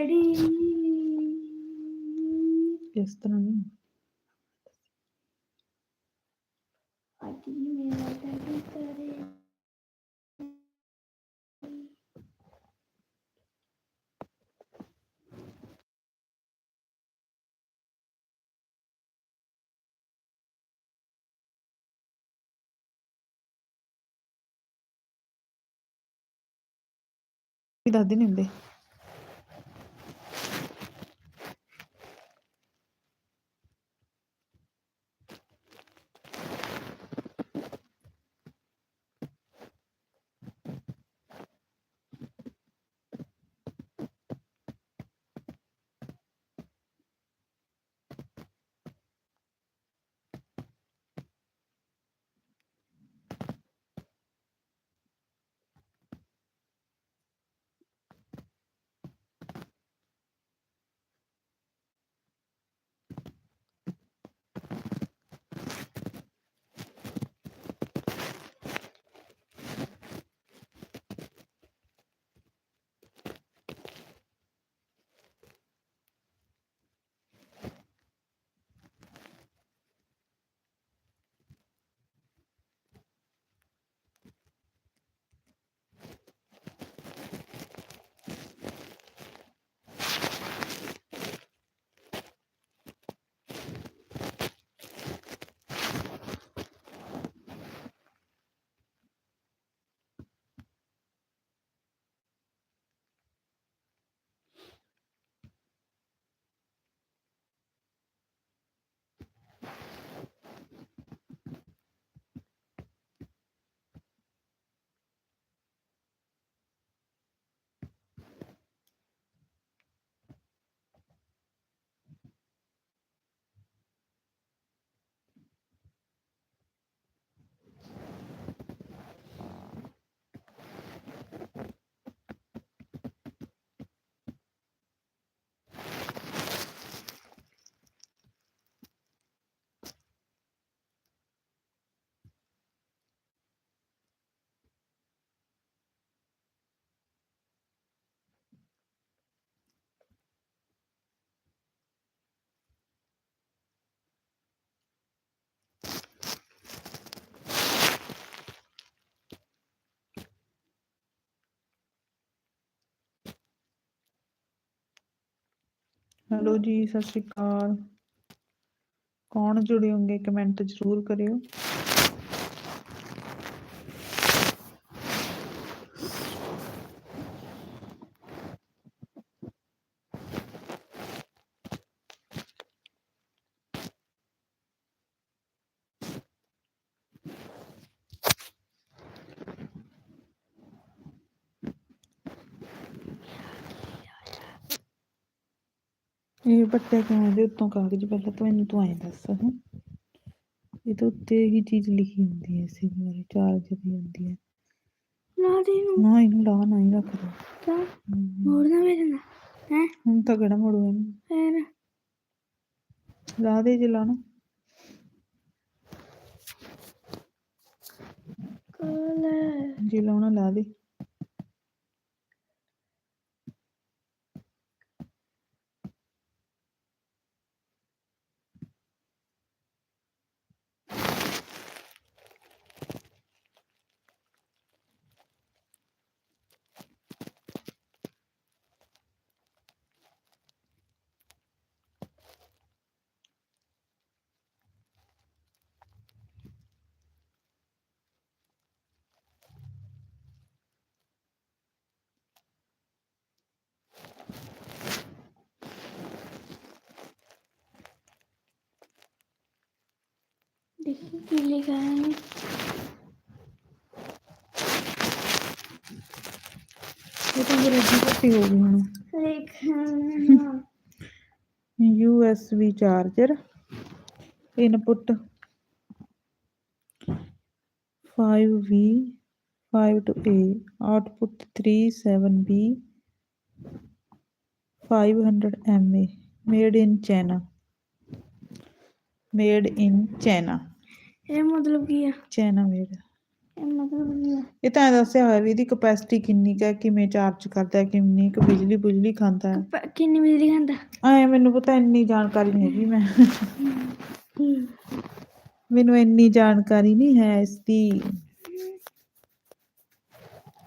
Daddy ਇਸ ਤਰ੍ਹਾਂ ਨਹੀਂ ਅੱਜ ਹੀ ਹੈਲੋ ਜੀ ਸਤਿ ਸ਼੍ਰੀ ਅਕਾਲ। ਕੌਣ ਜੁੜੇ ਹੋਗੇ ਕਮੈਂਟ ਜ਼ਰੂਰ ਕਰਿਓ। ਇਹ ਬੱਟੇ ਕਿਉਂ ਦੇ ਉੱਤੋਂ ਕਾਗਜ਼? ਪਹਿਲਾਂ ਤੂੰ ਮੈਨੂੰ ਤੂੰ ਐਂ ਦੱਸ ਹਾਂ? ਇਹਦੇ ਉੱਤੇ ਹੀ ਚੀਜ਼ ਲਿਖੀ ਹੁੰਦੀ ਹੈ ਬਾਰੇ ਚਾਰਜ ਦੀ ਹੁੰਦੀ ਹੈ ਲਾਡੀ ਨੂੰ ਨਾ ਇਹਨੂੰ ਲਾ ਨਾ ਹੀ ਰੱਖ ਦੇ। ਤਾਂ ਮੋੜਨਾ ਮੇਰੇ ਨਾਲ ਹੈ? ਹੁਣ ਤਾਂ ਕਿਹੜਾ ਮੋੜੂ ਇਹਨੂੰ? ਫੇਰ? ਲਾ ਦੇ ਜੇ ਲਾਣਾ। ਕੋਲ। ਜੇ ਲਾਉਣਾ ਲਾ ਦੇ। ਦੇਖੀ ਕੀ ਲਿਖਾ ਹੈ ਇਹ ਤਾਂ ਅੰਗਰੇਜ਼ੀ ਘੱਟੀ ਹੋ ਗਈ ਹੁਣ ਲਿਖਣਾ USB charger input 5V 5 to A output 37B 500 mA made in China made in China ਇਹ ਮਤਲਬ ਕੀ ਆ? China made ਇਹ ਮਤਲਬ ਨਹੀਂ ਹੈ ਇਹ ਤਾਂ ਐਂ ਦੱਸਿਆ ਹੋਇਆ ਵੀ ਇਹਦੀ ਕਪੈਸਿਟੀ ਕਿੰਨੀ ਕੁ ਹੈ ਕਿਵੇਂ ਚਾਰਜ ਕਰਦਾ ਹੈ ਕਿੰਨੀ ਕੁ ਬਿਜਲੀ ਬੁਜਲੀ ਖਾਂਦਾ ਹੈ। ਪ- ਕਿੰਨੀ ਬਿਜਲੀ ਖਾਂਦਾ? ਐ ਮੈਨੂੰ ਪਤਾ ਇੰਨੀ ਜਾਣਕਾਰੀ ਨਹੀਂ ਹੈਗੀ ਮੈਂ। ਮੈਨੂੰ ਇੰਨੀ ਜਾਣਕਾਰੀ ਨਹੀਂ ਹੈ ਇਸ ਦੀ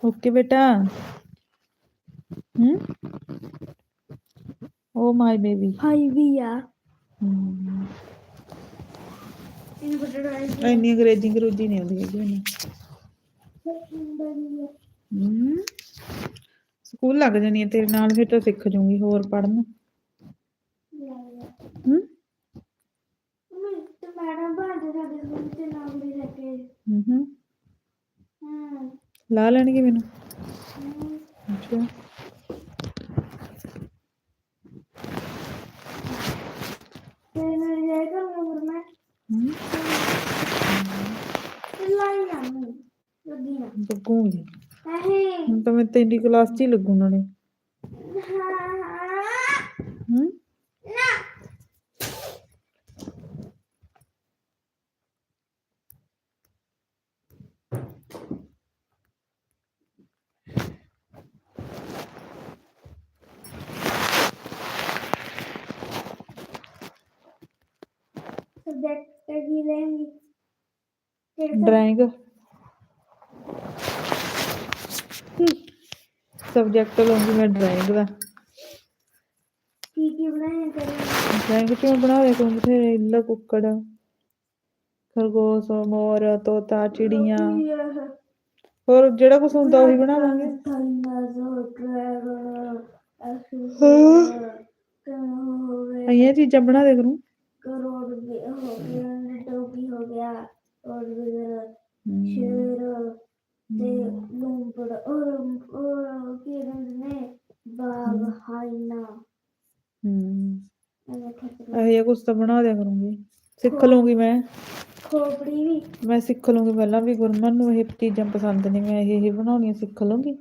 ਓਕੇ ਬੇਟਾ। ਹੂੰ? ਓ ਮਾਈ ਬੇਬੀ। ਹਾਈ ਵੀ ਆ। ਹੂੰ। ਇੰਨੀ ਅੰਗਰੇਜ਼ੀ ਅੰਗਰੂਜੀ ਨਹੀਂ ਆਉਂਦੀ ਹੈਗੀ ਮੈਨੂੰ ਹੂੰ। ਸਕੂਲ ਲੱਗ ਜਾਣੀ ਹੈ ਤੇਰੇ ਨਾਲ ਫਿਰ ਤਾਂ ਸਿੱਖ ਜੂੰਗੀ ਹੋਰ ਪੜ੍ਹਨ। ਹੂੰ। ਮੈਡਮ ਬਾਂਦੇ ਸਾਡੇ ਸਕੂਲ ਤੇ ਨਾਮ ਲੈ ਕੇ। ਹੂੰ ਹੂੰ। ਲਾ ਲੈਣਗੇ ਮੈਨੂੰ। ਅੱਛਾ। ਤੇ ਕਰ ਫਿਰ ਮੈਂ ਲੱਗੂਗੀ। ਹੁਣ ਤਾਂ ਮੈਂ ਤੇਰੀ ਕਲਾਸ 'ਚ ਹੀ ਲੱਗੂ ਨਾਲੇ। ਹੂੰ? ਸਬਜੈਕਟ ਕੀ ਲੈਣਗੇ ਡਰਾਇੰਗ ਸਬਜੈਕਟ ਲਵਾਂਗੀ ਮੈਂ ਡਰਾਇੰਗ ਦਾ की की बनाए करेंगे ਡਰਾਇੰਗ ਕਿਉਂ ਬਣਾ ਰਿਹਾ ਤੂੰ ਬਥੇਰੇ ਇੱਲਾ ਕੁੱਕੜ ਖਰਗੋਸ਼ ਮੋਰ ਤੋਤਾ ਚਿੜੀਆਂ ਹੋਰ ਜਿਹੜਾ ਕੁਝ ਹੁੰਦਾ ਉਹੀ ਬਣਾਵਾਂਗੇ ਇਹ ਚੀਜ਼ਾਂ ਬਣਾ ਦੇ ਕਰੂੰ करोड़ भी हो गया डोगी हो गया और ਹਮ, शेर ते yerine bahayna. ਹੂੰ ਇਹੋ ਜਿਹਾ ਕੁਝ ਤਾਂ ਬਣਾ ਦਿਆ ਕਰੂੰਗੀ। ਸਿੱਖ ਲਵਾਂਗੀ ਮੈਂ। ਖੋਪੜੀ ਵੀ। ਮੈਂ ਸਿੱਖ ਲਵਾਂਗੀ ਪਹਿਲਾਂ ਵੀ ਗੁਰਮਨ ਨੂੰ ਇਹ ਚੀਜ਼ਾਂ ਪਸੰਦ ਨਹੀਂ ਮੈਂ ਇਹ ਇਹ ਬਣਾਉਣੀਆਂ ਸਿੱਖ ਲਵਾਂਗੀ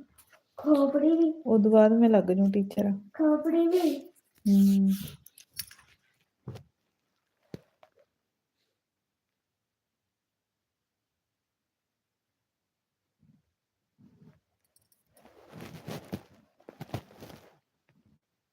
ਖੋਪੜੀ ਵੀ। ਉਸ ਤੋਂ ਬਾਅਦ ਮੈਂ ਲੱਗ ਜਾਊਂ ਟੀਚਰ। ਖੋਪੜੀ ਵੀ।